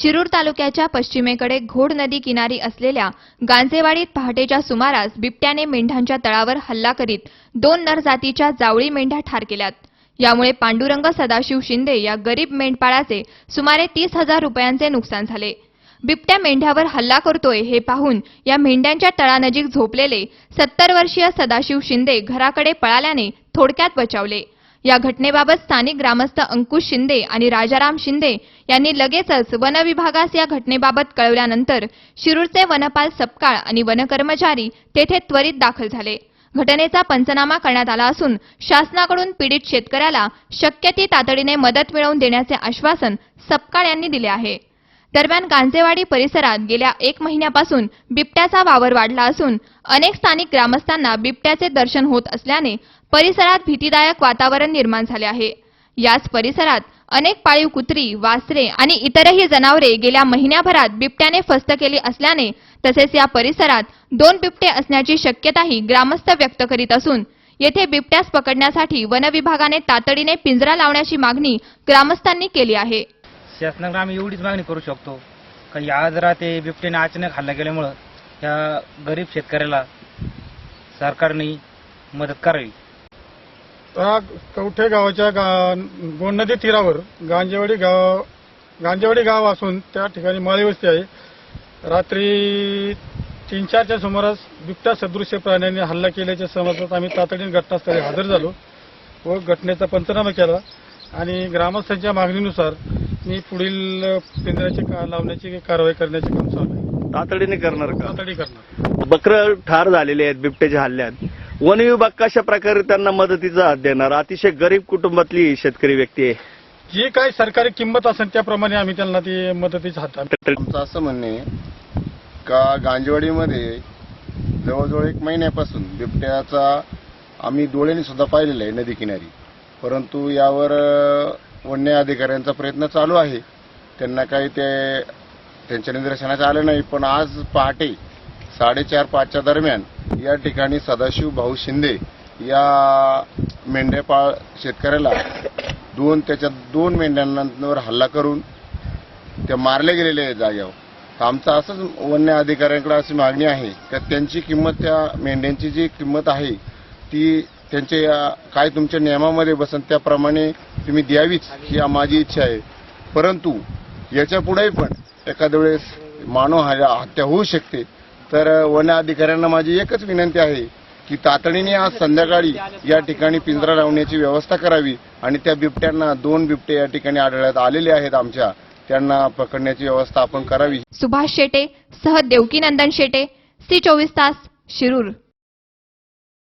शिरूर तालुक्याच्या पश्चिमेकडे घोड नदी किनारी असलेल्या गांजेवाडीत पहाटेच्या सुमारास बिबट्याने मेंढ्यांच्या तळावर हल्ला करीत दोन नर जातीच्या जावळी मेंढ्या ठार केल्यात. यामुळे पांडुरंग सदाशिव शिंदे या गरीब मेंढपाळाचे सुमारे तीस हजार रुपयांचे नुकसान झाले. बिबट्या मेंढ्यावर हल्ला करतोय हे पाहून या मेंढ्यांच्या तळानजीक झोपलेले सत्तर वर्षीय सदाशिव शिंदे घराकडे पळाल्याने थोडक्यात बचावले. या घटनेबाबत स्थानिक ग्रामस्थ अंकुश शिंदे आणि राजाराम शिंदे यांनी लगेचच वनविभागास या घटनेबाबत कळवल्यानंतर शिरूरचे वनपाल सपकाळ आणि वनकर्मचारी तेथे त्वरित दाखल झाले. घटनेचा पंचनामा करण्यात आला असून शासनाकडून पीडित शेतकऱ्याला शक्य ती तातडीने मदत मिळवून देण्याचे आश्वासन सपकाळ यांनी दिले आहे. दरम्यान गांजेवाडी परिसरात गेल्या एक महिन्यापासून बिबट्याचा वावर वाढला असून अनेक स्थानिक ग्रामस्थांना बिबट्याचे दर्शन होत असल्याने परिसरात भीतीदायक वातावरण निर्माण झाले आहे. याच परिसरात अनेक पाळीव कुत्री वासरे आणि इतरही जनावरे गेल्या महिन्याभरात बिबट्याने फस्त केली असल्याने तसेच या परिसरात दोन बिबटे असण्याची शक्यताही ग्रामस्थ व्यक्त करीत असून येथे बिबट्यास पकडण्यासाठी वनविभागाने तातडीने पिंजरा लावण्याची मागणी ग्रामस्थांनी केली आहे. शासनाकडे आम्ही एवढीच मागणी करू शकतो. का या जरा ते बिबट्याने अचानक हल्ला केल्यामुळं ह्या गरीब शेतकऱ्याला सरकारने मदत करावी. त्या कवठे गावाच्या गा गोंड नदी तीरावर गांजेवाडी गाव गांजेवाडी गाव असून त्या ठिकाणी माळी वस्ती आहे. रात्री तीन चारच्या सुमारास बिबट्या सदृश्य प्राण्यांनी हल्ला केल्याच्या समजतात आम्ही तातडीने घटनास्थळी हजर झालो व घटनेचा पंचनामा केला आणि ग्रामस्थांच्या मागणीनुसार मी पुढील पिंजऱ्याची का लावण्याची कारवाई करण्याचे काम चालू आहे. तातडीने करणार का? तातडी करणार. बकर ठार झालेले आहेत बिबट्याच्या हल्ल्यात. वन विभाग कशा प्रकारे त्यांना मदतीचा हात देणार? अतिशय गरीब कुटुंबातली शेतकरी व्यक्ती आहे. जी काही सरकारी किंमत असेल त्याप्रमाणे आम्ही त्यांना ती मदतीचा हात आमचं असं म्हणणे का गांजेवाडीमध्ये जवळजवळ एक महिन्यापासून बिबट्याचा आम्ही डोळ्यांनी सुद्धा पाहिलेला आहे नदी किनारी परंतु यावर अ, वन्य अधिकाऱ्यांचा प्रयत्न चालू आहे. त्यांना काही ते त्यांच्या निदर्शनास आलं नाही पण आज पहाटे साडेचार पाचच्या दरम्यान या ठिकाणी सदाशिव भाऊ शिंदे या मेंढ्यापाळ शेतकऱ्याला दोन त्याच्या दोन मेंढ्यांवर हल्ला करून त्या मारले गेलेले आहे जाग्यावर आमचं असंच वन्य अधिकाऱ्यांकडे अशी मागणी आहे का त्यांची किंमत त्या मेंढ्यांची जी किंमत आहे ती त्यांचे काय तुमच्या नियमामध्ये बसन त्याप्रमाणे तुम्ही द्यावीच ही माझी इच्छा आहे. परंतु याच्या पुढेही पण एखाद्या वेळेस मानव हा- हत्या होऊ शकते. तर वन अधिकाऱ्यांना माझी एकच विनंती आहे की तातडीने आज संध्याकाळी या ठिकाणी पिंजरा लावण्याची व्यवस्था करावी आणि त्या बिबट्यांना दोन बिबटे या ठिकाणी आढळण्यात आलेले आहेत आमच्या. त्यांना पकडण्याची व्यवस्था आपण करावी. सुभाष शेटे सह देवकीनंदन शेटे सी चोवीस तास शिरूर.